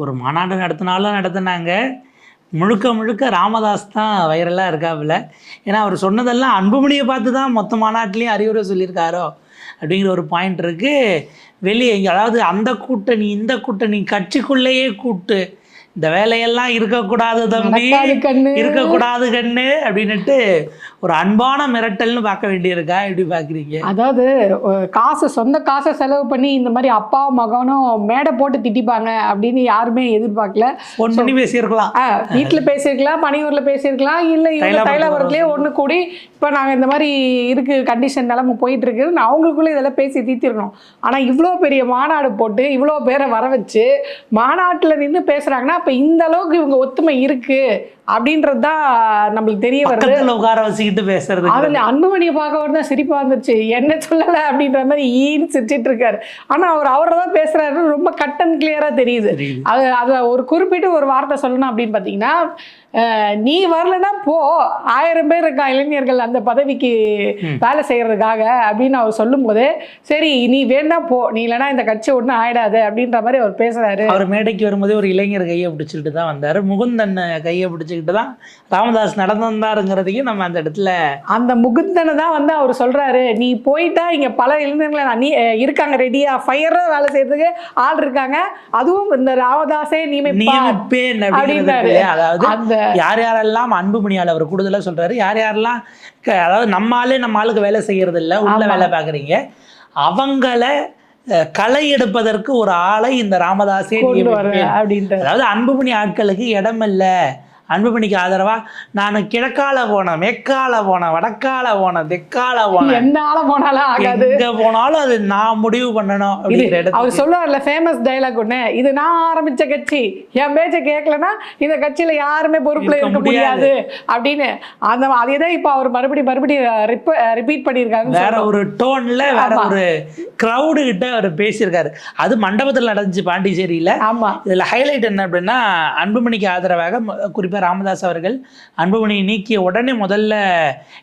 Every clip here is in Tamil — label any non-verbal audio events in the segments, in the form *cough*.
ஒரு மாநாடு நடத்தினாலும் நடத்தினாங்க. முழுக்க முழுக்க ராமதாஸ் தான் வைரலாக இருக்காப்புல. ஏன்னா அவர் சொன்னதெல்லாம் அன்புமணியை பார்த்து தான் மொத்த மாநாட்டிலையும் அறிவுரை சொல்லியிருக்காரோ அப்படிங்கிற ஒரு பாயிண்ட் இருக்குது வெளியே அதாவது அந்த கூட்டணி இந்த கூட்டணி கட்சிக்குள்ளேயே கூட்டு இந்த வேலையெல்லாம் இருக்கக்கூடாது தம்பி. இருக்கக்கூடாது கண்ணு அப்படின்னுட்டு ஒரு அன்பான மிரட்டல்னு பார்க்க வேண்டியிருக்கா? எப்படி பார்க்குறீங்க? அதாவது காசு சொந்த காசை செலவு பண்ணி இந்த மாதிரி அப்பா மகனும் மேடை போட்டு திட்டிப்பாங்க அப்படின்னு யாருமே எதிர்பார்க்கல. ஃபோன் பண்ணி பேசியிருக்கலாம். ஆ, வீட்ல பேசியிருக்கலாம் பணியூர்ல பேசியிருக்கலாம் இல்ல தைலாபுரத்துல தைலாபுரத்துலயே ஒண்ணு கூடி இப்ப நாங்க இந்த மாதிரி இருக்கு கண்டிஷன் நிலைமை போயிட்டு இருக்குன்னு அவங்களுக்குள்ள இதெல்லாம் பேசி தீர்த்திருக்கணும். ஆனா இவ்வளோ பெரிய மாநாடு போட்டு இவ்வளோ பேரை வர வச்சு மாநாட்டுல நின்னு பேசுறாங்கன்னா அப்போ இந்த அளவுக்கு இவங்க ஒத்துமை இருக்கு அப்படின்றது தான் நம்மளுக்கு தெரிய வருது. உட்கார வச்சுக்கிட்டு பேசுறது அதுல அன்புமணியை பார்க்க தான் சிரிப்பா வந்துச்சு என்ன சொல்லல அப்படின்ற மாதிரி ஈன்னு சிரிச்சிட்டு இருக்காரு. ஆனா அவர் அவரை தான் பேசுறாரு ரொம்ப கட் அண்ட் கிளியரா தெரியுது. அது அது ஒரு குறிப்பிட்டு ஒரு வார்த்தை சொல்லணும் அப்படின்னு பார்த்தீங்கன்னா நீ வரலன்னா போ. ஆயிரம் பேர் இருக்கா இளைஞர்கள் அந்த பதவிக்கு வேலை செய்யறதுக்காக அப்படின்னு அவர் சொல்லும்போது சரி நீ வேணா போ. நீ இல்லைன்னா இந்த கட்சி ஒன்றும் ஆயிடாது அப்படின்ற மாதிரி அவர் பேசுறாரு. அவர் மேடைக்கு வரும்போதே ஒரு இளைஞர் கையை பிடிச்சிக்கிட்டு தான் வந்தார். முகுந்தன் கையை பிடிச்சிக்கிட்டு தான் ராமதாஸ் நடந்து வந்தாருங்கிறதையும் நம்ம அந்த இடத்துல அந்த முகுந்தனை தான் வந்து அவர் சொல்றாரு நீ போயிட்டா இங்க பல இளைஞர்களை நீ இருக்காங்க ரெடியா ஃபயரா வேலை செய்யறதுக்கு ஆள் இருக்காங்க. அதுவும் இந்த ராமதாஸே நியமிப்பா நியமிப்பேன் அப்படின்னாரு. அதாவது யார் யாரெல்லாம் அன்புமணியால் அவர் கூடுதலாக சொல்றாரு யார் யாரெல்லாம் அதாவது நம்ம ஆளே நம்ம ஆளுக்கு வேலை செய்யறது இல்ல உள்ள. வேலை பார்க்குறீங்க அவங்கள களை எடுப்பதற்கு ஒரு ஆளை இந்த அப்படின்ட்டு அதாவது அன்புமணி ஆட்களுக்கு இடம் இல்லை அன்புமணிக்கு ஆதரவா? நான் கிழக்கால போனேன் மேற்கால போனேன் வடக்கால போனேன் தெற்கால போனேன். ஆள போனாலும் ஆகாது. எங்க போனாலும் அது நான் முடிவு பண்ணணும் அவர் சொல்லுவார்ல ஃபேமஸ் டைலாக் ஒண்ணு. இது நான் ஆரம்பிச்ச கட்சி. என் பேச்ச கேட்கலன்னா இந்த கட்சியில யாருமே பொறுப்புல இருக்க முடியாது. அப்படின்னு. அந்த அதே தான் இப்போ அவர் மறுபடியும் மறுபடியும் ரிப்பீட் பண்ணியிருக்காங்க வேற ஒரு டோன்ல வேற. ஒரு கிரவுடு கிட்ட அவர் பேசியிருக்காரு. அது மண்டபத்தில் நடந்துச்சு பாண்டிச்சேரியில. ஆமா. இதுல ஹைலைட் என்ன அப்படின்னா அன்புமணிக்கு ஆதரவாக ம- ராமதாஸ் அவர்கள் அன்புமணியை நீக்கிய உடனே முதல்ல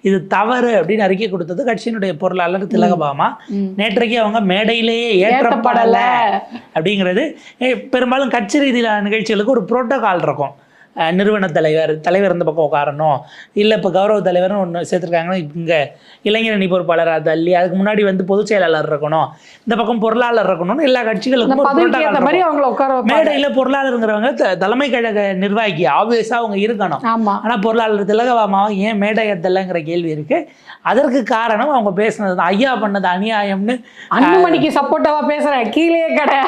இது தவறு அப்படின்னு அறிக்கை கொடுத்தது கட்சியினுடைய பொருளாளர் திலகபாமா. நேற்றைக்கு அவங்க மேடையிலேயே ஏற்றப்படல அப்படிங்கிறது. பெரும்பாலும் கட்சி ரீதியிலான நிகழ்ச்சிகளுக்கு ஒரு புரோட்டோகால் இருக்கும். நிறுவன தலைவர் தலைவர் இந்த பக்கம் உட்காரணும். இல்லை இப்போ கௌரவ தலைவர்னு ஒன்று சேர்த்துருக்காங்கன்னா இங்கே. இளைஞரணி பொறுப்பாளராக தள்ளி அதுக்கு முன்னாடி வந்து பொதுச் செயலாளர் இருக்கணும். இந்த பக்கம் பொருளாளர் இருக்கணும்னு எல்லா கட்சிகளுக்கும் மேடையில் பொருளாளருங்கிறவங்க தலைமை கழக நிர்வாகி ஆப்வியஸாக அவங்க இருக்கணும். ஆனால் பொருளாளர் திலகபாமாவை ஏன் மேடை ஏத்தலைங்கிற கேள்வி இருக்கு. அதற்கு காரணம் அவங்க பேசுனது தான். ஐயா பண்ணது அநியாயம்னு அன்புமணிக்கு சப்போர்ட்டாவா பேசுறேன். கீழே கடை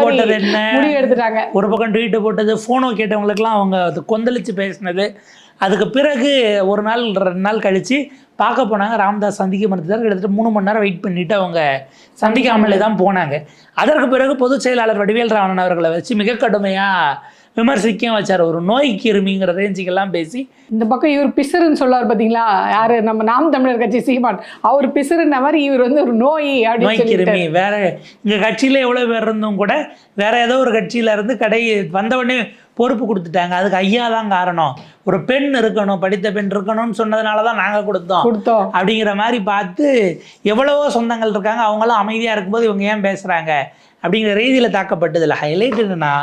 போட்டது என்ன? முடிவு எடுத்துட்டாங்க. ஒரு பக்கம் ட்வீட்டு போட்டது ஃபோனோ கேட்டவங்களுக்குலாம் அவங்க அது கொந்தளிச்சு பேசினது. அதுக்கு பிறகு ஒரு நாள் ரெண்டு நாள் கழிச்சு பார்க்க போனாங்க. ராமதாஸ் சந்திக்க மறுத்தார் கிட்டத்தட்ட மூணு மணி நேரம் வெயிட் பண்ணிட்டு அவங்க சந்திக்காமலே தான் போனாங்க. அதற்கு பிறகு பொதுச் செயலாளர் வடிவேல் ராவணன் அவர்களை வச்சு மிக கடுமையாக விமர்சிக்கவும் வச்சார். ஒரு நோய் கிருமிங்கிற ரேஞ்சுக்கெல்லாம் பேசி. இந்த பக்கம் இவர் பிசுறுன்னு சொல்லுவார் பாத்தீங்களா? யாரு? நம்ம நாம் தமிழர் கட்சி சீமான். அவர் பிசுறுன்ற மாதிரி இவர் வந்து ஒரு நோய் நோய் கிருமி. வேற இங்க கட்சியில எவ்வளவு பேர் இருந்தும் கூட வேற ஏதோ ஒரு கட்சியில இருந்து கடை வந்தவொடனே பொறுப்பு கொடுத்துட்டாங்க. அதுக்கு ஐயா தான் காரணம். ஒரு பெண் இருக்கணும் படித்த பெண் இருக்கணும்னு சொன்னதுனால தான் நாங்க கொடுத்தோம். கொடுத்தோம். அப்படிங்கிற மாதிரி பார்த்து எவ்வளவோ சொந்தங்கள் இருக்காங்க. அவங்களும் அமைதியா இருக்கும்போது இவங்க ஏன் பேசுறாங்க? அப்படிங்கிற ரீதியில தாக்கப்பட்டதுல ஹைலைட் என்னன்னா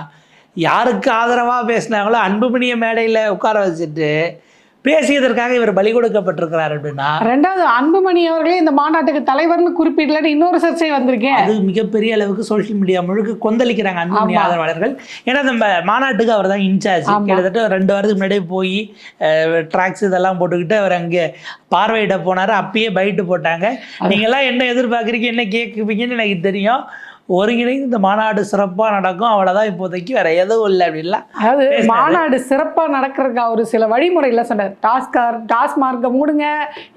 யாருக்கு ஆதரவா பேசினாங்களோ அன்புமணிய மேடையில உட்கார வச்சுட்டு பேசியதற்காக இவர் பலி கொடுக்கப்பட்டிருக்கிறார் அப்படின்னா ரெண்டாவது அன்புமணி அவர்களே இந்த மாநாட்டுக்கு தலைவர்னு குறிப்பிடலன்னு இன்னொரு சர்ச்சை வந்திருக்கேன் அது மிகப்பெரிய அளவுக்கு சோஷியல் மீடியா முழுக்க கொந்தளிக்கிறாங்க அன்புமணி. ஆதரவாளர்கள். ஏன்னா நம்ம மாநாட்டுக்கு அவர் தான் இன்சார்ஜ். கிட்டத்தட்ட ரெண்டு வாரத்துக்கு முன்னாடியே போய் ட்ராக்ஸ் இதெல்லாம் போட்டுக்கிட்டு அவர் அங்கே பார்வையிட போனார். அப்பயே பைட்டு போட்டாங்க. நீங்கெல்லாம் என்ன எதிர்பார்க்குறீங்க என்ன கேட்குவீங்கன்னு எனக்கு தெரியும். ஒருங்கிணைந்து இந்த மாநாடு சிறப்பாக நடக்கும். அவ்வளோதான் இப்போதைக்கு வேற எதுவும் இல்லை அப்படின்லாம் அதாவது. மாநாடு சிறப்பா நடக்கிறதுக்கு அவர் சில வழிமுறைகளை சொன்னார். டாஸ்கார் டாஸ்மார்க்கை மூடுங்க.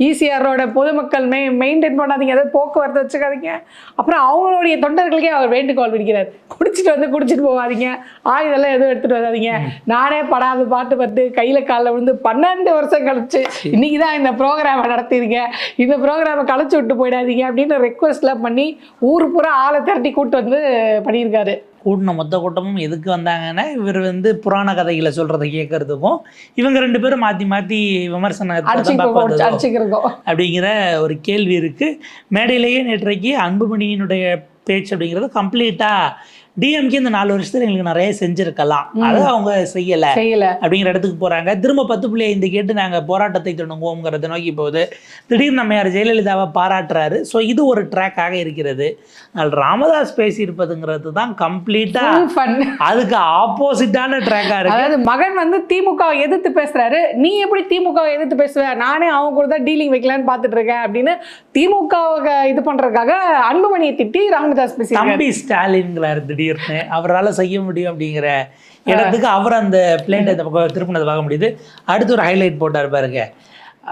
ஈசிஆரோட பொதுமக்கள் மெய் மெயின்டைன் பண்ணாதீங்க. ஏதாவது போக்குவரத்து வச்சுக்காதீங்க. அப்புறம் அவங்களுடைய தொண்டர்களுக்கே அவர் வேண்டுகோள் விடுக்கிறார் குடிச்சிட்டு வந்து குடிச்சிட்டு போகாதீங்க. ஆயுதெல்லாம் எதுவும் எடுத்துட்டு வராதீங்க. நானே படாத பாட்டு பட்டு கையில காலில் விழுந்து பன்னெண்டு வருஷம் கழிச்சு இன்னைக்கு தான் இந்த ப்ரோக்ராமை நடத்திருக்கேன். இந்த ப்ரோக்ராமை கழிச்சு விட்டு போயிடாதீங்க அப்படின்னு ரெக்வஸ்ட்லாம் பண்ணி ஊர் பூரா ஆளை திரட்டி கூட்டு வந்து பண்ணியிருக்காரு கூட்டின மொத்த கூட்டமும் எதுக்கு வந்தாங்கன்னா இவர் வந்து புராண கதைகளை சொல்றதை கேட்கறதுக்கும் இவங்க ரெண்டு பேரும் மாற்றி மாற்றி விமர்சனத்தை அடிச்சுக்கோ பார்க்க வந்ததும். அடிச்சுக்கிறோம் அப்படிங்கிற ஒரு கேள்வி இருக்குது மேடையிலேயே நேற்றைக்கு அன்புமணியினுடைய பேச்சு அப்படிங்கிறது கம்ப்ளீட்டாக டிஎம்கே இந்த நாலு வருஷத்துல எங்களுக்கு நிறைய செஞ்சிருக்கலாம். அதை அவங்க செய்யல. செய்யல. அப்படிங்கிற இடத்துக்கு போறாங்க. திரும்ப பத்து புள்ளி ஐந்து கேட்டு நாங்க போராட்டத்தை தொடங்குவோங்கிறத நோக்கி போகுது. திடீர்னு நம்மையார் ஜெயலலிதாவை பாராட்டுறாரு. ஸோ இது ஒரு ட்ராக்காக இருக்கிறது. ராமதாஸ் பேசியிருப்பதுங்கிறது தான் கம்ப்ளீட்டா அதுக்கு ஆப்போசிட்டான ட்ராக்கா இருக்கு. அதாவது மகன் வந்து திமுக வை எதிர்த்து பேசுறாரு. நீ எப்படி திமுக வை எதிர்த்து பேசுவ? நானே அவங்க கூட தான் டீலிங் வைக்கலான்னு பார்த்துட்டு இருக்கேன் அப்படின்னு திமுக இது பண்றதுக்காக அன்புமணியை திட்டி ராமதாஸ் பேசியிருக்காரு. தம்பி ஸ்டாலின்ங்கிறார் திடீர்னு அவரால் செய்ய முடியும் அப்படிங்கிற இடத்துக்கு அவர் அந்த பிளேட்டை இந்த பக்கம் திருப்பினதை பார்க்க முடியுது. அடுத்து ஒரு ஹைலைட் போட்டார் பாருங்க.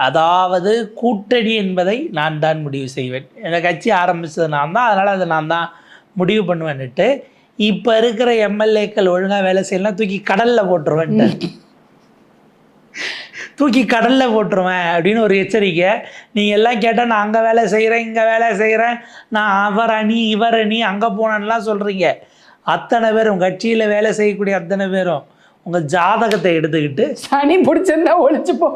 அதாவது கூட்டணி என்பதை நான் தான் முடிவு செய்வேன். இந்த கட்சி ஆரம்பிச்சது நான் தான் அதனால் அதை நான் தான் முடிவு பண்ணுவேன்னுட்டு இப்போ இருக்கிற எம்எல்ஏக்கள் ஒழுங்காக வேலை செய்யலாம் தூக்கி கடலில் போட்டுருவேன்ட்டு. *laughs* தூக்கி கடலில் போட்டுருவேன் அப்படின்னு ஒரு எச்சரிக்கை. நீங்கள் எல்லாம் கேட்டால் நான் அங்கே வேலை செய்கிறேன் இங்கே வேலை செய்கிறேன் நான் அவர் அணி இவர் அணி அங்கே போனேன்லாம் சொல்கிறீங்க அத்தனை பேரும் கட்சியில் வேலை செய்யக்கூடிய அத்தனை பேரும் உங்கள் ஜாதகத்தை எடுத்துக்கிட்டு சனி பிடிச்சிருந்தா ஒழிச்சு போ.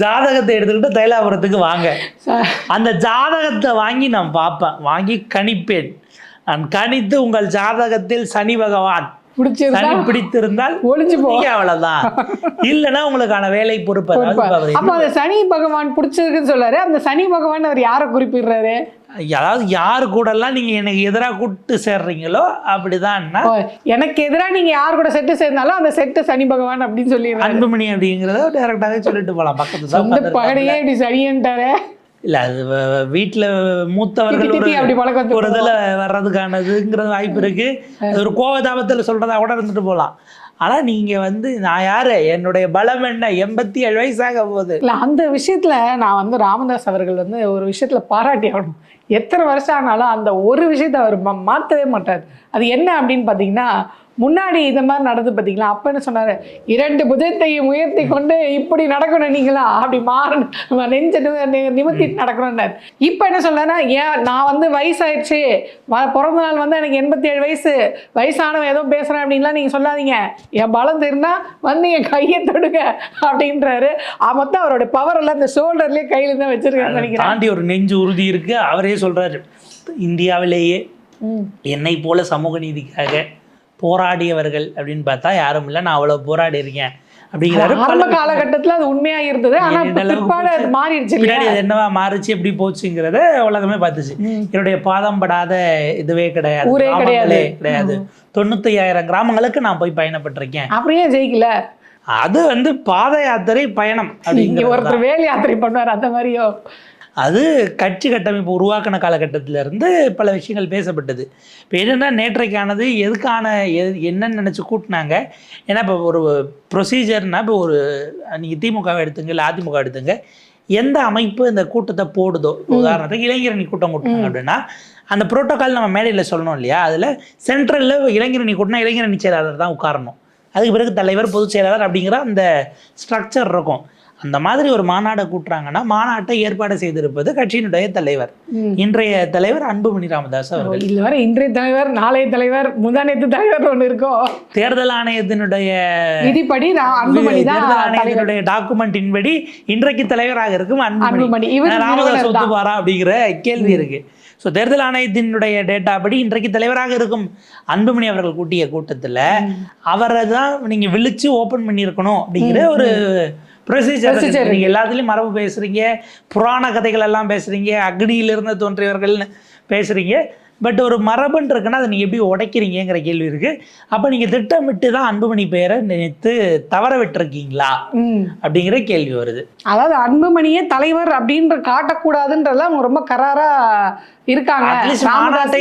ஜாதகத்தை எடுத்துக்கிட்டு தைலாபுரத்துக்கு வாங்க. அந்த ஜாதகத்தை வாங்கி நான் பார்ப்பேன். வாங்கி கணிப்பேன். நான் கணித்து உங்கள் ஜாதகத்தில் சனி பகவான். சனி பிடித்திருந்தால் ஒழிச்சு போ. நீங்க அவ்வளவுதான். இல்லைன்னா உங்களுக்கான வேலை பொறுப்பு அப்ப அந்த சனி பகவான் பிடிச்சிருக்குன்னு சொல்றாரு. அந்த சனி பகவான் அவர் யாரை குறிப்பிடுறாரு? அதாவது யாரு கூடலாம் நீங்க எனக்கு எதிராக கூட்டு சேர்றீங்களோ அப்படிதான்னா ஓ, எனக்கு எதிரா நீங்க யார் கூட செட்டு சேர்ந்தாலும் அந்த செட்டு சனி பகவான் அப்படின்னு சொல்லிடுறாரு. அன்புமணி அப்படிங்கிறத டைரக்டாவே சொல்லிட்டு போலாம். பக்கத்து தான். பகடையே இப்படி சனியன்ட்டாரு இல்ல அது வீட்டுல மூத்தவர்கள் ஒரு இதுல வர்றதுக்கானதுங்கிறது வாய்ப்பு இருக்கு. அது ஒரு கோவதாபத்துல சொல்றதா கூட இருந்துட்டு போகலாம் ஆனா நீங்க வந்து நான் யாரு? என்னுடைய பலம் என்ன? எண்பத்தி ஏழு வயசாக போகுது. இல்லை அந்த விஷயத்துல நான் வந்து ராமதாஸ் அவர்கள் வந்து ஒரு விஷயத்துல பாராட்டி ஆகணும். எத்தனை வருஷம் ஆனாலும் அந்த ஒரு விஷயத்தை அவர் மாற்றவே மாத்தவே மாட்டார். அது என்ன அப்படின்னு பார்த்தீங்கன்னா முன்னாடி இந்த மாதிரி நடந்து பார்த்தீங்களா அப்போ என்ன சொன்னாரு? இரண்டு புதத்தையும் உயர்த்தி கொண்டு இப்படி நடக்கணும் நீங்களா? அப்படி மாறணும். நெஞ்ச நிமி- நி- நிமித்திட்டு நடக்கணும்னாரு. இப்போ என்ன சொல்றேன்னா ஏன் நான் வந்து வயசாயிடுச்சு. பிறந்த நாள் வந்து எனக்கு எண்பத்தி ஏழு வயசு. வயசானவன் ஏதோ பேசுறேன் அப்படின்லாம் நீங்க சொல்லாதீங்க. என் பலம் தெரிந்தா வந்து என் கையை தொடுங்க அப்படின்றாரு. மொத்தம் அவரோட பவர் எல்லாம் இந்த ஷோல்டர்லயே கையில தான் வச்சிருக்காரு அதை நினைக்கிறேன். தாண்டி ஒரு நெஞ்சு உறுதி இருக்கு. அவரே சொல்றாரு இந்தியாவிலேயே. என்னை போல சமூக நீதிக்காக போராடியவர்கள் அப்படின்னு பார்த்தா யாரும் இல்லை. நான் அவ்வளவு போராடி இருக்கேன். அப்படிங்கிறாரு ஆரம்ப காலகட்டத்துல அது உண்மையா இருந்தது. ஆனா இந்த இப்ப அளவுக்கு பிற்பாடு அது மாறிடுச்சு பின்னாடி அது என்னவா மாறுச்சு எப்படி போச்சுங்கிறத உலகமே பார்த்துச்சு. என்னுடைய பாதம் படாத இதுவே கிடையாது. ஊரே கிராமங்களே கிடையாது. தொண்ணூத்தி ஐயாயிரம் கிராமங்களுக்கு நான் போய் பயணப்பட்டிருக்கேன். அப்படியே ஜெயிக்கல? அது வந்து பாத யாத்திரை பயணம் இங்க அப்படிங்கிறது ஒருத்தர் வேல் யாத்திரை பண்ணுவார் அந்த மாதிரியோ. அது கட்சி கட்டமைப்பு உருவாக்கின காலகட்டத்தில இருந்து பல விஷயங்கள் பேசப்பட்டது. இப்போ என்னென்னா நேற்றைக்கானது எதுக்கான எது என்னன்னு நினச்சி கூட்டினாங்க. ஏன்னா இப்போ ஒரு ப்ரொசீஜர்னா இப்போ ஒரு நீங்கள் திமுகவை எடுத்துங்க இல்லை அதிமுக எடுத்துங்க எந்த அமைப்பு இந்த கூட்டத்தை போடுதோ உதாரணத்துக்கு இளைஞரணி கூட்டம் கூட்டினாங்க அப்படின்னா அந்த புரோட்டோகால் நம்ம மேடையில் சொல்லணும் இல்லையா? அதில் சென்ட்ரலில் இளைஞரணி கூட்டினா இளைஞரணி செயலாளர் தான் உட்காரணும். அதுக்கு பிறகு தலைவர் பொதுச் செயலாளர் அப்படிங்கிற அந்த ஸ்ட்ரக்சர் இருக்கும். அந்த மாதிரி ஒரு மாநாடை கூட்டுறாங்கன்னா மாநாட்டை ஏற்பாடு செய்திருப்பது கட்சியினுடைய தலைவர். இன்றைய தலைவர் அன்புமணி ராமதாஸ் அவர்கள். இதுல வர இன்றைய தலைவர் நாளைய தலைவர் முந்தானத்து தலைவர் ஒண்ணு இருக்கும் தேர்தல் ஆணையத்தினுடைய விதிப்படி தேர்தல் ஆணையத்தினுடைய டாக்குமெண்டின் படி இன்றைக்கு தலைவராக இருக்கும் அன்புமணி. இவர் ராமதாஸ். ஒத்துப்பாரா அப்படிங்கிற கேள்வி இருக்கு. ஸோ தேர்தல் ஆணையத்தினுடைய டேட்டா படி இன்றைக்கு தலைவராக இருக்கும் அன்புமணி அவர்கள் கூட்டிய கூட்டத்துல அவரை தான் நீங்க விழிச்சு ஓபன் பண்ணியிருக்கணும் அப்படிங்கிற ஒரு ப்ரொசீஜர் Procedure. நீங்க எல்லாத்துலயும் மரபு பேசுறீங்க. புராண கதைகள் எல்லாம் பேசுறீங்க. அக்னியிலிருந்து தோன்றியவர்கள்னு பேசுறீங்க. பட் ஒரு மரபுன்னு இருக்குன்னா அதை நீங்க எப்படி உடைக்கிறீங்கங்கிற கேள்வி இருக்கு. அப்ப நீங்க திட்டமிட்டு தான் அன்புமணி பெயரை நினைத்து தவற விட்டுருக்கீங்களா. அப்படிங்கிற கேள்வி வருது. அதாவது அன்புமணியே தலைவர் அப்படின்ற காட்டக்கூடாதுன்றதுல அவங்க ரொம்ப கராரா இருக்காங்க. மாநாட்டை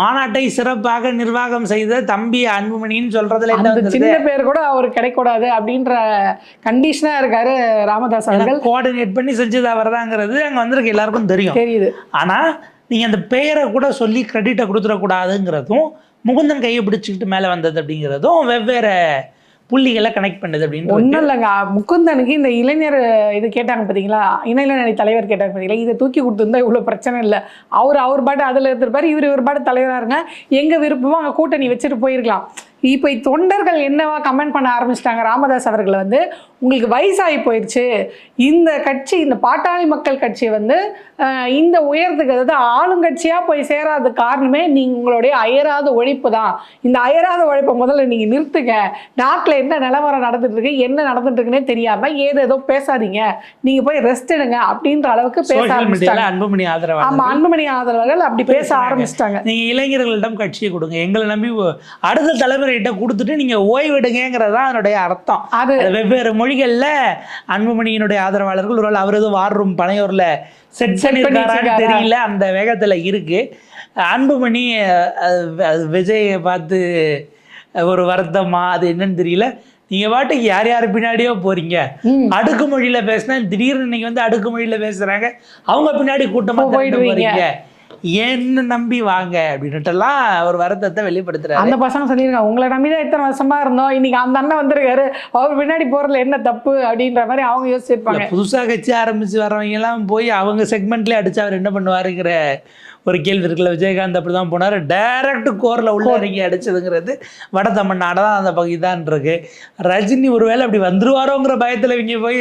மாநாட்டை சிறப்பாக நிர்வாகம் செய்த தம்பி அன்புமணின்னு சொல்றதுல என்ன அந்த சின்ன பேர் கூட அவர் கிடைக்கூடாது அப்படின்ற கண்டிஷனா இருக்காரு ராமதாஸ் அவர்கள். கோஆர்டினேட் பண்ணி செஞ்சது அவர்தாங்கிறது அங்க வந்திருக்கு எல்லாருக்கும் தெரியும். தெரியுது. ஆனா நீங்க அந்த பெயரை கூட சொல்லி கிரெடிட்டை கொடுத்துடக்கூடாதுங்கிறதும் முகுந்தன் கையை பிடிச்சிக்கிட்டு மேல வந்தது அப்படிங்கிறதும் வெவ்வேறு புள்ளிகளை கனெக்ட் பண்ணுது அப்படின்னு ஒன்றும் இல்லைங்க. முகுந்தனுக்கு இந்த இளைஞர் இது கேட்டாங்க பார்த்தீங்களா? இளைஞரணி தலைவர் கேட்டாங்க பார்த்தீங்களா? இதை தூக்கி கொடுத்துருந்தா இவ்வளோ பிரச்சனை இல்லை. அவர் அவர் பாட்டு அதில் இருந்திருப்பாரு இவர் இவர் பாட்டு தலைவராக இருங்க. எங்கே விருப்பமோ அங்கே கூட்டணி வச்சுட்டு போயிருக்கலாம். இப்போ தொண்டர்கள் என்னவா கமெண்ட் பண்ண ஆரம்பிச்சிட்டாங்க? ராமதாஸ் அவர்களை வந்து உங்களுக்கு வயசாகி போயிடுச்சு. இந்த கட்சி இந்த பாட்டாளி மக்கள் கட்சி வந்து இந்த உயரத்துக்கு அதாவது ஆளுங்கட்சியாக போய் சேராத காரணமே நீங்கள் உங்களுடைய அயராத உழைப்பு தான். இந்த அயராத உழைப்பை முதல்ல நீங்கள் நிறுத்துங்க. நாட்டில் என்ன நிலவரம் நடந்துட்டு இருக்கு என்ன நடந்துட்டு இருக்குன்னே தெரியாமல் ஏதோ ஏதோ பேசாதீங்க. நீங்கள் போய் ரெஸ்ட் எடுங்க அப்படின்ற அளவுக்கு பேச ஆரம்பிச்சிட்டாங்க. அன்புமணி ஆதரவாளர் ஆமா அன்புமணி ஆதரவாளர்கள் அப்படி பேச ஆரம்பிச்சிட்டாங்க. நீங்க இளைஞர்களிடம் கட்சியை கொடுங்க. எங்களை நம்பி அடுத்த தலைமுறைகிட்ட கொடுத்துட்டு நீங்க ஓய்வெடுங்கிறது தான் அதனுடைய அர்த்தம். அது வெவ்வேறு மொழிகள்ல அன்புமணியினுடைய ஆதரவாளர்கள் ஒரு அவர் எதுவும் வார் ரூம் பனையூர்ல செட் பண்ணியிருக்காரான்னு? தெரியல அந்த வேகத்துல இருக்கு அன்புமணி விஜயை பார்த்து ஒரு வருத்தமா அது என்னன்னு தெரியல நீங்க பாட்டுக்கு யார் யார் பின்னாடியோ போறீங்க ம். அடுக்குமொழியில பேசினா திடீர்னு இன்னைக்கு வந்து அடுக்குமொழியில பேசுறாங்க அவங்க பின்னாடி கூட்டமா போயிடுவீங்க. போறீங்க என்ன நம்பி வாங்க அப்படின்னுட்டுலாம் ஒரு வருத்தத்தை வெளிப்படுத்துறாரு. அந்த பசங்க சொல்லியிருக்காங்க உங்களை நம்பி தான் இத்தனை வருஷமா இருந்தோம். இன்னைக்கு அந்த அண்ணன் வந்திருக்காரு. அவர் பின்னாடி போறதுல என்ன தப்பு? அப்படின்ற மாதிரி அவங்க யோசிச்சிருப்பாங்க. இல்ல, புதுசா கட்சி ஆரம்பிச்சு வர்றவங்க எல்லாம் போய் அவங்க செக்மெண்ட்லயே அடிச்சு அவர் என்ன பண்ணுவாருங்கிற ஒரு கேள்வி இருக்குல்ல விஜயகாந்த் அப்படிதான் போனாரு. டைரக்ட் கோர்ல உள்ள இறங்கி அடிச்சதுங்கிறது வட தமிழ்நாடு தான் அந்த பகுதி தான் இருக்கு. ரஜினி ஒருவேளை அப்படி வந்துருவாரோங்கிற பயத்துல இவங்க போய்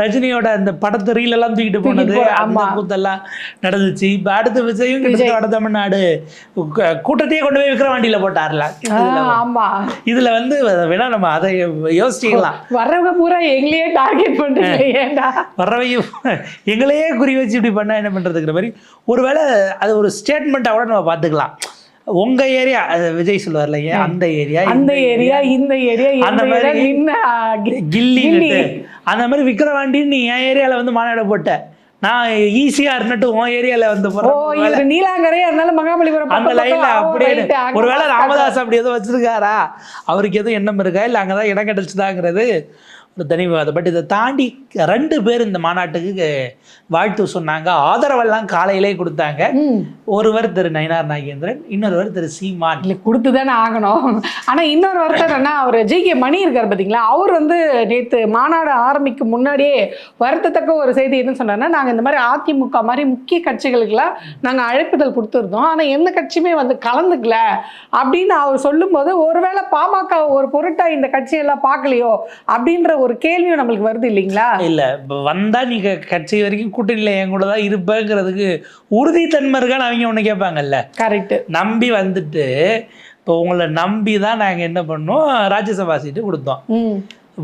ரஜினியோட அந்த படத்தை ரீல் எல்லாம் தூக்கிட்டு போனது அந்த. கூத்தெல்லாம் நடந்துச்சு. இப்ப அடுத்த விஜயும் கிட்டத்தட்ட வட தமிழ்நாடு கூட்டத்தையே கொண்டு போய் விக்ரவாண்டியில போட்டார்ல. ஆ, ஆமா. இதுல வந்து வேணா நம்ம அதை யோசிச்சுக்கலாம். வர்றவங்க பூரா எங்களையே டார்கெட் பண்றீங்க ஏன்டா? வர்றவையும் எங்களையே குறி வச்சு இப்படி பண்ணா என்ன பண்றதுங்கிற மாதிரி. ஒருவேளை அது ஒரு ஸ்டேட்மெண்ட்டாக கூட நம்ம பார்த்துக்கலாம். உங்க ஏரியா விஜய் சொல்லுவார்ல ஏன் அந்த ஏரியா அந்த ஏரியா இந்த ஏரியா அந்த மாதிரி கில்லி. அந்த மாதிரி விக்ரவாண்டின்னு நீ என் ஏரியால வந்து மாநாடு போட்ட. நான் ஈஸியா இருந்துட்டு உன் ஏரியால வந்து போறேன் நீலாங்கரையா இருந்தாலும் மகாபலிபுரம் அந்த லைன்ல அப்படியே ஒருவேளை ராமதாஸ் அப்படி எதுவும் வச்சிருக்காரா? அவருக்கு எதுவும் எண்ணம் இருக்கா? இல்லை அங்கதான் இடம் கிடைச்சதாங்கிறது? ஒரு தனி விவாதம் பட் இதை தாண்டி ரெண்டு பேர் இந்த மாநாட்டுக்கு வாழ்த்து சொன்னாங்க. ஆதரவெல்லாம் காலையிலே கொடுத்தாங்க. ஒருவர் திரு நயினார் நாகேந்திரன் இன்னொருவர் திரு சீமான். இல்லை கொடுத்து தானே ஆகணும். ஆனால் இன்னொரு வருத்தம் என்ன அவர் ஜி. கே. மணி இருக்கார் பார்த்தீங்களா அவர் வந்து நேற்று மாநாடு ஆரம்பிக்கும் முன்னாடியே வருத்தத்தக்க ஒரு செய்தி என்ன சொன்னார்னா நாங்கள் இந்த மாதிரி அதிமுக மாதிரி முக்கிய கட்சிகளுக்கெல்லாம் நாங்கள் அழைப்புதல் கொடுத்துருந்தோம். ஆனால் எந்த கட்சியுமே வந்து கலந்துக்கல அப்படின்னு அவர் சொல்லும்போது ஒருவேளை பாமக ஒரு பொருட்டா இந்த கட்சியெல்லாம் பார்க்கலையோ அப்படின்ற ஒரு கேள்வியும் நம்மளுக்கு வருது இல்லைங்களா? இல்ல வந்தா நீங்க கட்சி வரைக்கும் கூட்டணியில என் கூட தான் இருப்பேங்கிறதுக்கு உறுதித்தன்மை இருக்கான்னு அவங்க ஒண்ணு கேட்பாங்கல்ல? கரெக்ட் நம்பி வந்துட்டு இப்போ உங்களை நம்பி தான் நாங்கள் என்ன பண்ணோம்? ராஜ்யசபா சீட்டு கொடுத்தோம்.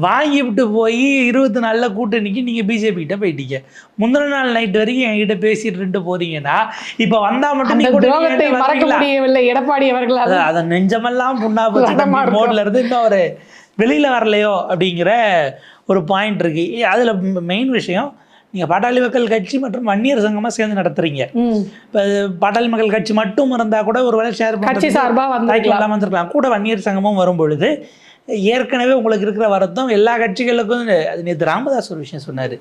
வாங்கிவிட்டு போய் இருபத்தி நாலில் கூட்டணிக்கு நீங்கள் பிஜேபி கிட்ட போயிட்டீங்க. முந்தின நாள் நைட் வரைக்கும் என்கிட்ட பேசிட்டு போறீங்கன்னா இப்போ வந்தால் மட்டும் மறக்க? முடியவில்லை எடப்பாடி அவர்களால் அது நெஞ்சமெல்லாம் புண்ணா. மோட்ல இருந்து இன்னும் ஒரு வெளியில வரலையோ அப்படிங்கிற ஒரு பாயிண்ட் இருக்கு. அதுல மெயின் விஷயம் நீங்க பாட்டாளி மக்கள் கட்சி மற்றும் வன்னியர் சங்கமா சேர்ந்து நடத்துறீங்க. இப்போ பாட்டாளி மக்கள் கட்சி மட்டும் இருந்தா கூட ஒருவேளை ஷேர் கட்சி சார்பா வந்திருக்கலாம். வந்திருக்கலாம் கூட வன்னியர் சங்கமும் வரும் பொழுது ஏற்கனவே உங்களுக்கு இருக்கிற வருத்தம் எல்லா கட்சிகளுக்கும் அது நேற்று ராமதாஸ் ஒரு விஷயம் சொன்னார்.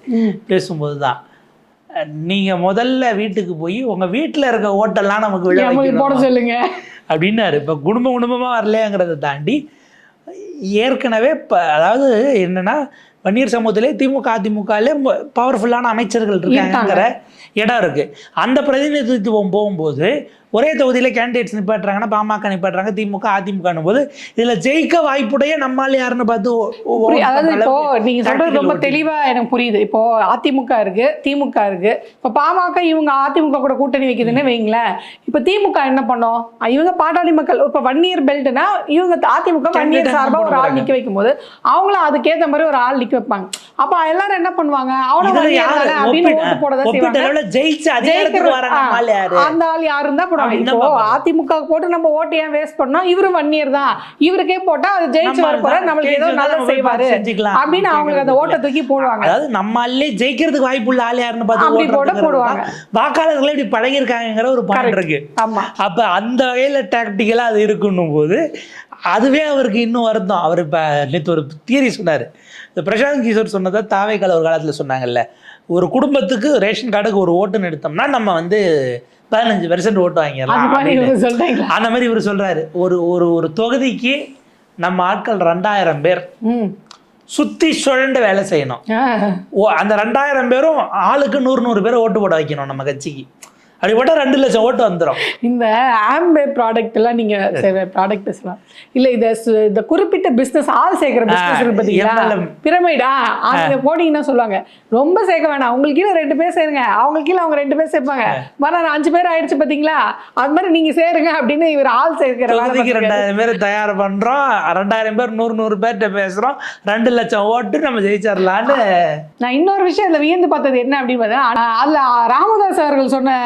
பேசும்போது தான் நீங்கள் முதல்ல வீட்டுக்கு போய் உங்கள் வீட்டில் இருக்க ஓட்டெல்லாம் நமக்கு விழ போட சொல்லுங்க. அப்படின்னாரு. இப்போ குடும்பம் குடும்பமாக வரலையாங்கிறத தாண்டி ஏற்கனவே இப்போ அதாவது என்னன்னா வன்னியர் சமூகத்திலே திமுக அதிமுகலே பவர்ஃபுல்லான அமைச்சர்கள் இருக்காங்கிற இடம் இருக்கு. அந்த பிரதிநிதித்துவம் போகும்போது ஒரே தொகுதியில் கேண்டிடேட்ஸ் நிப்பாட்டுறாங்கன்னா பாமக நிப்பாட்டுறாங்க திமுக அதிமுகன்னும் போது இதுல ஜெயிக்க வாய்ப்புடைய நம்மால் யாருன்னு பார்த்து. அதாவது இப்போ நீங்க சொல்றது ரொம்ப. தெளிவா எனக்கு புரியுது இப்போ அதிமுக இருக்கு திமுக இருக்கு இப்போ பாமக இவங்க அதிமுக கூட கூட்டணி வைக்குதுன்னு வைங்களேன் இப்போ திமுக என்ன பண்ணோம் இவங்க பாட்டாளி மக்கள் இப்போ வன்னியர் பெல்ட்னா இவங்க அதிமுக வன்னியர் Candidate சார்பா ஒரு ஆள். நிக்க வைக்கும் போது அவங்களும் அதுக்கேத்த மாதிரி ஒரு ஆள் நிக்க வைப்பாங்க அப்ப எல்லாரும் என்ன பண்ணுவாங்க? அந்த ஆள் யாருன்னு தான் போடுவாங்க. இப்போ. அதிமுக போட்டு நம்ம ஓட்டு ஏன் வேஸ்ட் பண்ணோம்? இவரும் வன்னியர் தான். இவருக்கே போட்டா அது ஜெயிச்சு நம்ம வர நம்மளுக்கு ஏதோ நல்லா நம்ம செய்வாரு. அப்படின்னு அவங்களுக்கு அந்த ஓட்டை தூக்கி போடுவாங்க. அதாவது நம்மாலே ஜெயிக்கிறதுக்கு வாய்ப்பு உள்ள ஆள் யாருன்னு பார்த்து அப்படி போட போடுவாங்க. வாக்காளர்களே இப்படி பழகிருக்காங்கிற ஒரு பாயிண்ட். இருக்கு. ஆமா. அப்ப அந்த வகையில டாக்டிக்கலா அது இருக்குன்னும் போது அதுவே அவருக்கு இன்னும் வருத்தம். அவர் இப்ப நேற்று ஒரு தியரி சொன்னாரு. இந்த பிரசாந்த் கிஷோர் சொன்னதை தாவைக்கால ஒரு காலத்துல சொன்னாங்கல்ல. ஒரு குடும்பத்துக்கு ரேஷன் கார்டுக்கு ஒரு ஓட்டுன்னு எடுத்தோம்னா நம்ம வந்து பதினஞ்சு பெர்சன்ட் ஓட்டு வாங்கிடலாம் அந்த மாதிரி இவர் சொல்றாரு. ஒரு ஒரு ஒரு தொகுதிக்கு நம்ம ஆட்கள் ரெண்டாயிரம் பேர் சுத்தி சுழண்டு வேலை செய்யணும். அந்த ரெண்டாயிரம் பேரும் ஆளுக்கு நூறு நூறு பேர் ஓட்டு போட வைக்கணும் நம்ம கட்சிக்கு. அப்படி போட்டா ரெண்டு லட்சம் ஓட்டு வந்துடும் இந்த ஆம்பே ப்ராடக்ட் எல்லாம் நீங்க சரி ப்ராடக்ட் பேசலாம். இல்ல இத இந்த குறிப்பிட்ட பிசினஸ் ஆள் சேர்க்கிற பாத்தீங்களா? MLM. பிரமிடா அங்க போனீங்கன்னா சொல்லுவாங்க. ரொம்ப சேர்க்க வேணாம். உங்களுக்கு கீழே ரெண்டு பேர் சேருங்க. அவங்க கீழே அவங்க ரெண்டு பேர் சேர்ப்பாங்க. வர அஞ்சு பேர் ஆயிடுச்சு பாத்தீங்களா? அது மாதிரி நீங்க சேருங்க அப்படின்னு இவர் ஆள் சேர்க்கிற. ரெண்டாயிரம் பேர் தயார் பண்றோம். ரெண்டாயிரம் பேர் நூறு நூறு பேர்கிட்ட பேசுறோம். ரெண்டு லட்சம் ஓட்டு நம்ம ஜெயிச்சிடலான்னு நான் இன்னொரு விஷயம் இதுல வியந்து பார்த்தது என்ன அப்படின்னு பார்த்தா அதுல ராமதாஸ் அவர்கள் சொன்ன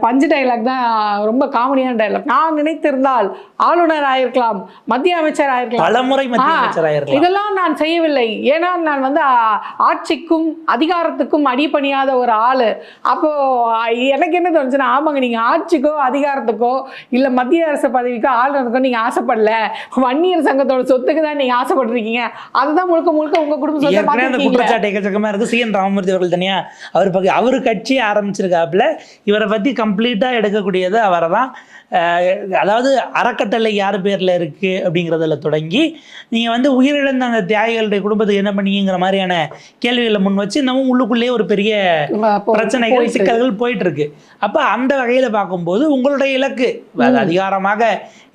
பஞ்சு டைலாக் தான் ரொம்ப காமெடியான டைலாக் நான் நினைத்திருந்தால் ஆளுநர் ஆயிருக்கலாம் மத்திய அமைச்சர் ஆயிருக்கலாம். பலமுறை இதெல்லாம் நான் செய்யவில்லை. ஏன்னா நான் வந்து ஆட்சிக்கும் அதிகாரத்துக்கும் அடிபணியாத ஒரு ஆளு. அப்போ எனக்கு என்ன தோணுச்சுன்னா ஆமாங்க நீங்க ஆட்சிக்கோ அதிகாரத்துக்கோ இல்ல மத்திய அரசு பதவிக்கோ ஆளுநருக்கோ நீங்க ஆசைப்படல. வன்னியர் சங்கத்தோட சொத்துக்கு தான் நீங்க ஆசைப்பட்டிருக்கீங்க. அதுதான் முழுக்க முழுக்க உங்க குடும்ப. குற்றச்சாட்டு எக்கச்சக்கமா இருக்கு. சி. என். ராமமூர்த்தி அவர்கள் தனியா அவர் பக்கம் அவர் கட்சி ஆரம்பிச்சிருக்காப்புல. இவரை பத்தி கம்ப்ளீட்டா எடுக்கக்கூடியது அவரை தான் அதாவது அறக்கட்டளை யார் பேர்ல இருக்கு அப்படிங்கிறதுல தொடங்கி நீங்க வந்து உயிரிழந்த அந்த தியாகிகளுடைய குடும்பத்துக்கு என்ன பண்ணீங்கிற மாதிரியான கேள்விகளை முன் வச்சு நம்ம உள்ளுக்குள்ளேயே ஒரு பெரிய பிரச்சனைகள் சிக்கல்கள் போயிட்டு இருக்கு அப்ப அந்த வகையில பார்க்கும்போது உங்களுடைய இலக்கு அது அதிகாரமாக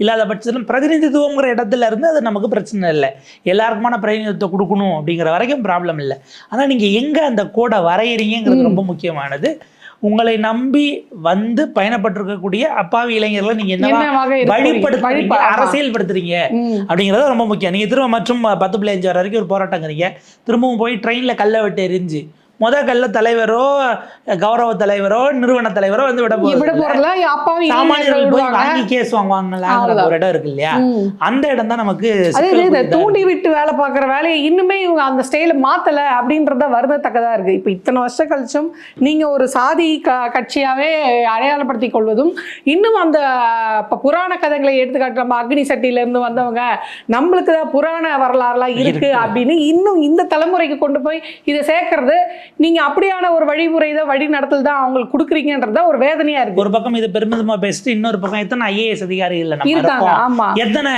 இல்லாத பட்சத்தில் பிரதிநிதித்துவங்கிற இடத்துல இருந்து அது நமக்கு பிரச்சனை இல்லை. எல்லாருக்குமான பிரதிநிதித்துவம் கொடுக்கணும் அப்படிங்கிற வரைக்கும் ப்ராப்ளம் இல்லை. ஆனா நீங்க எங்க அந்த கோடை வரையறீங்கிறது ரொம்ப முக்கியமானது. உங்களை நம்பி வந்து பயணப்பட்டிருக்கக்கூடிய அப்பாவி இளைஞர்களை நீங்க என்னவா என்னவாக இருக்கும்? வழிபடுத்துறீங்க வழிப- ஆமா. அரசியல்படுத்துறீங்க ம். அப்படிங்கிறது ரொம்ப முக்கியம் நீங்கள் திரும்ப மற்றும் பத்து புள்ளி அஞ்சு வர வரைக்கும் ஒரு போராட்டங்கிறீங்க திரும்பவும் போய் ட்ரெயினில் கல்லை விட்டு எரிஞ்சு முத கல்ல தலைவரோ கௌரவ தலைவரோ நிறுவன தலைவரோ வந்து விட அப்பாவி சாமானியர்கள் போய். வாங்கி கேஸ் வாங்குவாங்களாங்கிற ஒரு இடம் இருக்கு இல்லையா. அந்த இடம் தான் நமக்கு தூண்டி விட்டு வேலை பார்க்குற வேலையை இன்னுமே இவங்க அந்த ஸ்டைல மாத்தல அப்படின்றத வருந்தத்தக்கதா இருக்கு இப்போ இத்தனை வருஷம் கழிச்சும் நீங்க ஒரு சாதி க கட்சியாவே அடையாளப்படுத்தி கொள்வதும் இன்னும் அந்த இப்ப புராண கதைகளை எடுத்துக்காட்டு நம்ம அக்னி சட்டியில இருந்து வந்தவங்க நம்மளுக்கு தான் புராண வரலாறுலாம் இருக்கு. அப்படின்னு இன்னும் இந்த தலைமுறைக்கு கொண்டு போய் இதை சேர்க்கறது நீங்க அப்படியான ஒரு வழிமுறை தான் வழி நடத்தல் தான் அவங்களுக்கு கொடுக்குறீங்கன்றது தான் ஒரு வேதனையா இருக்கு. ஒரு பக்கம் இது பெருமிதமா பேசிட்டு இன்னொரு பக்கம் எத்தனை ஐஏஎஸ் அதிகாரிகள் நம்ம இருக்காங்க. இருக்கோம். ஆமா. எத்தனை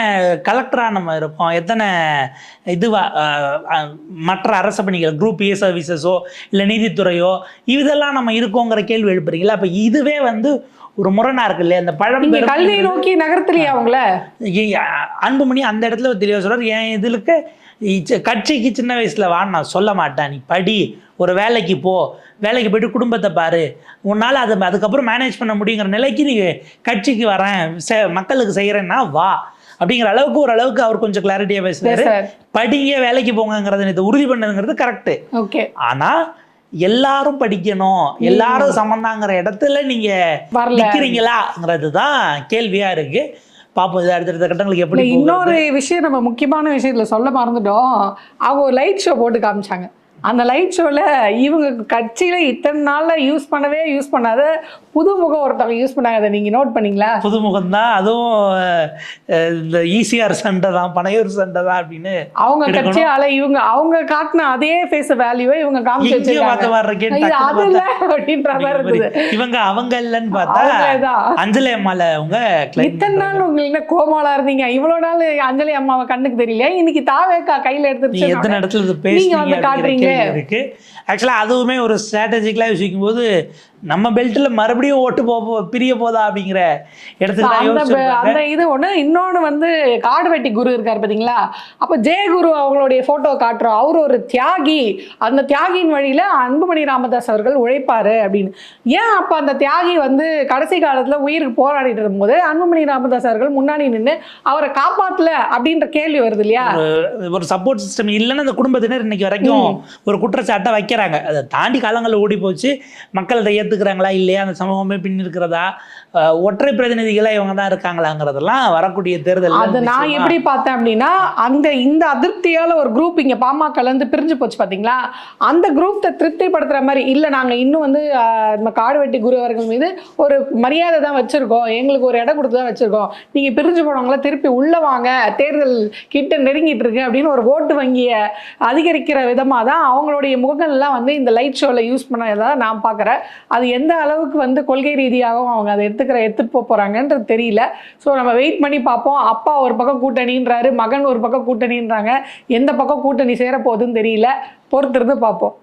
கலெக்டரா நம்ம இருக்கோம். எத்தனை இதுவா மற்ற அரசு பணிகள் குரூப் ஏ சர்வீசஸோ இல்லை நீதித்துறையோ இதெல்லாம் நம்ம இருக்கோங்கிற கேள்வி எழுப்புறீங்களா அப்போ இதுவே வந்து ஒரு முரணா இருக்கு இல்லையா? இந்த பழம் கல்வியை நோக்கி நகர்த்தலையா அவங்கள? அன்புமணி அந்த இடத்துல தெளிவாக சொல்றார். என் இதுலுக்கு இச்ச- கட்சிக்கு சின்ன வயசுல வா நான் சொல்ல மாட்டேன். நீ படி ஒரு வேலைக்கு போ. வேலைக்கு போயிட்டு குடும்பத்தை பாரு. உன்னால் அதை அதுக்கப்புறம் மேனேஜ் பண்ண முடியுங்கிற நிலைக்கு நீ கட்சிக்கு வரேன். செ- மக்களுக்கு செய்கிறேன்னா வா. அப்படிங்கிற அளவுக்கு ஒரு அளவுக்கு அவர் கொஞ்சம் கிளாரிட்டியாக பேசுறாரு. படிங்க வேலைக்கு போங்கங்கிறத இது உறுதி பண்ணதுங்கிறது கரெக்டு ஓகே ஆனா எல்லாரும் படிக்கணும். எல்லாரும் சமந்தாங்கிற இடத்துல நீங்க வரல. நிக்கிறீங்களாங்கிறது தான் கேள்வியா இருக்கு. பாப்போம் இது அடுத்தடுத்த கட்டங்களுக்கு எப்படி. இன்னொரு விஷயம் நம்ம முக்கியமான விஷயத்துல சொல்ல மறந்துட்டோம். அவங்க ஒரு லைட் ஷோ போட்டு காமிச்சாங்க. அந்த லைட் ஷோல இவங்க கட்சியில இத்தனை நாள்ல யூஸ் பண்ணவே யூஸ் பண்ணாத புது முகம் ஒருத்தவங்க யூஸ் பண்ணாங்க. அதை நீங்க நோட் பண்ணீங்களா? புதுமுகம் தான். அதுவும் இந்த ஈசிஆர் சண்டை தான் பனையூர் சண்டை தான் அப்படின்னு அவங்க. கட்சியால இவங்க அவங்க காட்டின அதே ஃபேஸ் வேல்யூவை இவங்க காமிச்சு அது இல்ல அப்படின்ற மாதிரி இருக்குது. இவங்க அவங்க இல்லைன்னு பார்த்தா அஞ்சலி அம்மால அவங்க இத்தனை நாள் உங்களுக்கு என்ன கோமாளா இருந்தீங்க? இவ்வளவு நாள் அஞ்சலி அம்மாவை கண்ணுக்கு தெரியல இன்னைக்கு தாவேக்கா கையில எடுத்துருச்சு. எத்தனை இடத்துல நீங்க வந்து அப்படிங்கிற இருக்குது இருக்கு. ஆக்சுவலாக அதுவுமே ஒரு ஸ்ட்ராட்டஜிக்கலாக யோசிக்கும் போது நம்ம பெல்ட்ல மறுபடியும் ஓட்டு போ பிரிய போதா அப்படிங்கிற இடத்துல அந்த இது ஒண்ணு. இன்னொன்னு வந்து காடு வெட்டி குரு இருக்காரு பாத்தீங்களா? அப்ப ஜெயகுரு அவங்களுடைய போட்டோ காட்டுறோம். அவர் ஒரு தியாகி. அந்த தியாகியின் வழியில அன்புமணி ராமதாஸ் அவர்கள் உழைப்பாரு அப்படின்னு. ஏன் அப்ப அந்த தியாகி வந்து கடைசி காலத்துல உயிருக்கு போராடிட்டு இருக்கும்போது அன்புமணி ராமதாஸ் அவர்கள் முன்னாடி நின்று அவரை காப்பாத்தல அப்படின்ற கேள்வி வருது இல்லையா? ஒரு சப்போர்ட் சிஸ்டம் இல்லைன்னு அந்த குடும்பத்தினர் இன்னைக்கு வரைக்கும் ஒரு குற்றச்சாட்டை வைக்கிறாங்க. அதை தாண்டி காலங்கள் ஓடி போச்சு. மக்கள் அதை ஏத்துக்கிறாங்களா இல்லையா? அந்த சமூகமே பின் இருக்கிறதா ஒற்றை பிரதிநிதிகளா இவங்க தான் இருக்காங்களாங்கிறதெல்லாம் வரக்கூடிய தேர்தல் அது நான் எப்படி பார்த்தேன் அப்படின்னா அந்த இந்த அதிருப்தியால ஒரு குரூப் இங்க பாமகல இருந்து பிரிஞ்சு போச்சு பாத்தீங்களா? அந்த குரூப் திருப்திப்படுத்துற மாதிரி இல்ல நாங்க இன்னும் வந்து நம்ம காடுவெட்டி குரு அவர்கள் மீது ஒரு மரியாதை தான் வச்சிருக்கோம். எங்களுக்கு ஒரு இடம் கொடுத்து தான் வச்சிருக்கோம். நீங்க பிரிஞ்சு போனவங்கள திருப்பி உள்ள வாங்க தேர்தல் கிட்ட நெருங்கிட்டு இருக்கு அப்படின்னு ஒரு ஓட்டு வங்கியை அதிகரிக்கிற விதமா தான் அவங்களுடைய முகங்கள்லாம் வந்து இந்த லைட் ஷோல யூஸ் பண்ணதா நான் பார்க்குறேன். அது எந்த அளவுக்கு வந்து கொள்கை ரீதியாகவும் அவங்க அதை எடுத்துக்கிற எடுத்துட்டு போக போகிறாங்கன்றது தெரியல. ஸோ நம்ம வெயிட் பண்ணி பார்ப்போம். அப்பா ஒரு பக்கம் கூட்டணின்றாரு மகன் ஒரு பக்கம் கூட்டணின்றாங்க. எந்த பக்கம் கூட்டணி சேர போகுதுன்னு தெரியல. பொறுத்திருந்து பார்ப்போம்.